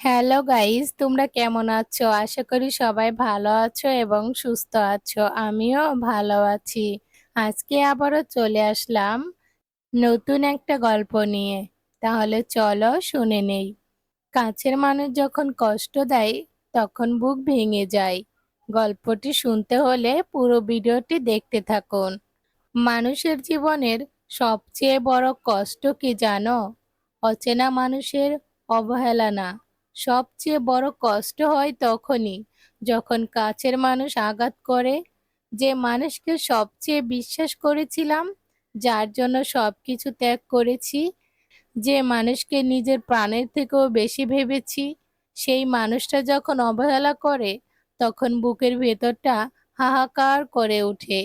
Hello guys তোমরা কেমন আছো? আশা করি সবাই ভালো আছো এবং সুস্থ আছো। আমিও ভালো আছি। আজকে আবারও চলে আসলাম নতুন একটা গল্প নিয়ে। তাহলে চলো শুনে নেই। কাছের মানুষ যখন কষ্ট দেয়, তখন বুক ভেঙে যায়। গল্পটি শুনতে হলে পুরো ভিডিওটি দেখতে থাকুন। মানুষের জীবনের সবচেয়ে বড় কষ্ট কি জানো? অচেনা মানুষের অবহেলা না। সবচেয়ে বড় কষ্ট হয় তখনই, যখন কাছের মানুষ আঘাত করে। যে মানুষকে সবচেয়ে বিশ্বাস করেছিলাম, যার জন্য সব কিছু ত্যাগ করেছি। যে মানুষকে নিজের প্রাণের থেকেও বেশি ভেবেছি, সেই মানুষটা যখন অবহেলা করে, তখন বুকের ভেতরটা হাহাকার করে ওঠে।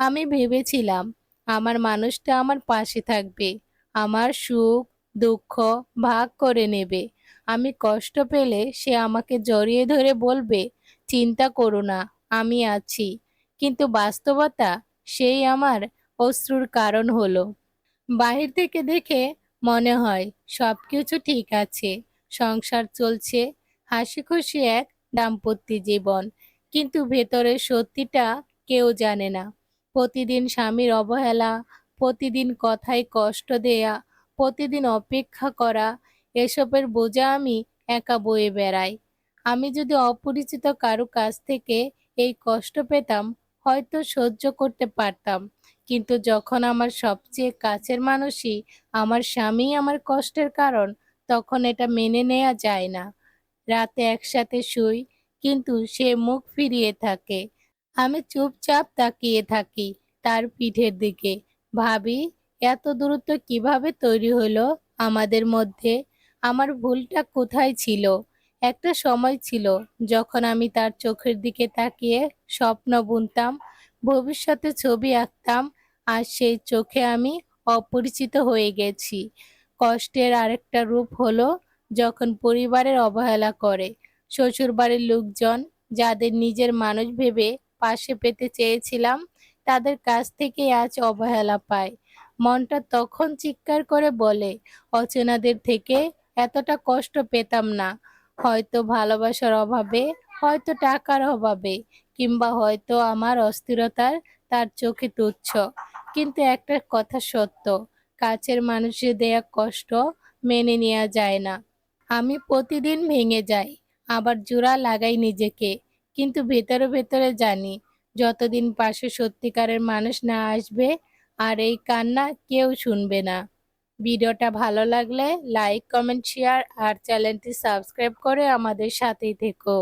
আমি ভেবেছিলাম, আমার মানুষটা আমার পাশে থাকবে, আমার সুখ দুঃখ ভাগ করে নেবে। আমি কষ্ট পেলে সে আমাকে জড়িয়ে ধরে বলবে, চিন্তা করো না, আমি আছি। কিন্তু বাস্তবতা সেই আমার অশ্রুর কারণ হলো। বাহির থেকে দেখে মনে হয় সব কিছু ঠিক আছে, সংসার চলছে হাসি খুশি এক দাম্পত্য জীবন। কিন্তু ভেতরের সত্যিটা কেউ জানে না। প্রতিদিন স্বামীর অবহেলা, প্রতিদিন কথায় কষ্ট দেয়া, প্রতিদিন অপেক্ষা করা এসবের বোঝা আমি একা বয়ে বেড়াই। আমি যদি অপরিচিত কারও কাছ থেকে এই কষ্ট পেতাম, হয়তো সহ্য করতে পারতাম। কিন্তু যখন আমার সবচেয়ে কাছের মানুষই আমার স্বামী আমার কষ্টের কারণ, তখন এটা মেনে নেওয়া যায় না। রাতে একসাথে শুই, কিন্তু সে মুখ ফিরিয়ে থাকে। আমি চুপচাপ তাকিয়ে থাকি তার পিঠের দিকে। ভাবি, এত দূরত্ব কীভাবে তৈরি হলো আমাদের মধ্যে? আমার ভুলটা কোথায় ছিল? একটা সময় ছিল যখন আমি তার চোখের দিকে তাকিয়ে স্বপ্ন বুনতাম, ভবিষ্যতে ছবি আঁকতাম, আর সেই চোখে আমি অপরিচিত হয়ে গেছি। কষ্টের আরেকটা রূপ হলো যখন পরিবারের অবহেলা করে। শ্বশুরবাড়ির লোকজন যাদের নিজের মানুষ ভেবে পাশে পেতে চেয়েছিলাম, তাদের কাছ থেকে আজ অবহেলা পায় মনটা তখন চিৎকার করে বলে, অচেনাদের থেকে এতটা কষ্ট পেতাম না। হয়তো ভালোবাসার অভাবে, হয়তো টাকার অভাবে, কিংবা হয়তো আমার অস্থিরতার তার চোখে তুচ্ছ। কিন্তু একটা কথা সত্য, কাছের মানুষের দেয়া কষ্ট মেনে নেওয়া যায় না। আমি প্রতিদিন ভেঙে যাই, আবার জোড়া লাগাই নিজেকে, কিন্তু ভেতরে ভেতরে জানি, যতদিন পাশে সত্যিকারের মানুষ না আসবে, আর এই কান্না কেউ শুনবে না। ভিডিওটা ভালো লাগলে লাইক কমেন্ট শেয়ার আর চ্যানেলটি সাবস্ক্রাইব করে আমাদের সাথেই থেকো।